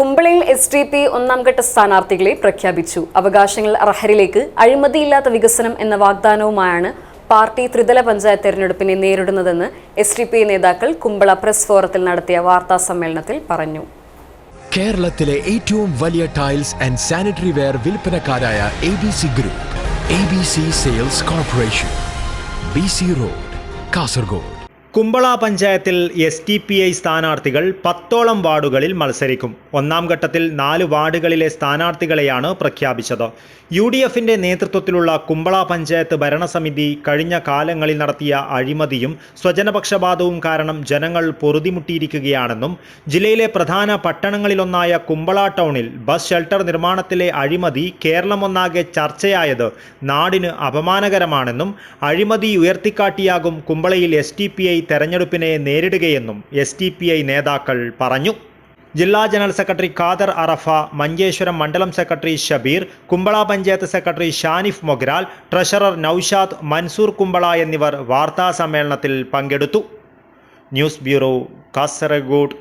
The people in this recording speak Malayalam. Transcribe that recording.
കുമ്പളയിൽ എസ് ഡി പി ഒന്നാം ഘട്ട സ്ഥാനാർത്ഥികളെ പ്രഖ്യാപിച്ചു. അവകാശങ്ങൾ അർഹരിലേക്ക് അഴിമതിയില്ലാത്ത വികസനം എന്ന വാഗ്ദാനവുമായാണ് പാർട്ടി ത്രിതല പഞ്ചായത്ത് തെരഞ്ഞെടുപ്പിനെ നേരിടുന്നതെന്ന് എസ് ഡി പി നേതാക്കൾ കുമ്പള പ്രസ് ഫോറത്തിൽ നടത്തിയ വാർത്താ സമ്മേളനത്തിൽ പറഞ്ഞു. കേരളത്തിലെ ഏറ്റവും വലിയ tiles and sanitary ware വിൽപ്പനക്കാരായ A B C group A B C sales corporation B C road Kasaragod. Kumbla പഞ്ചായത്തിൽ എസ് ടി പി ഐ സ്ഥാനാർത്ഥികൾ പത്തോളം വാർഡുകളിൽ മത്സരിക്കും. ഒന്നാം ഘട്ടത്തിൽ നാല് വാർഡുകളിലെ സ്ഥാനാർത്ഥികളെയാണ് പ്രഖ്യാപിച്ചത്. യു ഡി എഫിന്റെ നേതൃത്വത്തിലുള്ള കുമ്പള പഞ്ചായത്ത് ഭരണസമിതി കഴിഞ്ഞ കാലങ്ങളിൽ നടത്തിയ അഴിമതിയും സ്വജനപക്ഷപാതവും കാരണം ജനങ്ങൾ പൊറുതിമുട്ടിയിരിക്കുകയാണെന്നും ജില്ലയിലെ പ്രധാന പട്ടണങ്ങളിലൊന്നായ കുമ്പള ടൗണിൽ ബസ് ഷെൽട്ടർ നിർമ്മാണത്തിലെ അഴിമതി കേരളമൊന്നാകെ ചർച്ചയായത് നാടിന് അപമാനകരമാണെന്നും അഴിമതി ഉയർത്തിക്കാട്ടിയാകും കുമ്പളയിൽ എസ് ടി പി ഐ തെരഞ്ഞെടുപ്പിനെ നേരിടുകയെന്നും എസ് ടി പി ഐ നേതാക്കൾ പറഞ്ഞു. ജില്ലാ ജനറൽ സെക്രട്ടറി ഖാദർ അറഫ മഞ്ചേശ്വരം മണ്ഡലം secretary Shabeer Kumbla panchayat secretary Shanif Mogral treasurer Naushad Mansoor Kumbla എന്നിവർ വാർത്താ സമ്മേളനത്തിൽ പങ്കെടുത്തു. News bureau Kasaragod.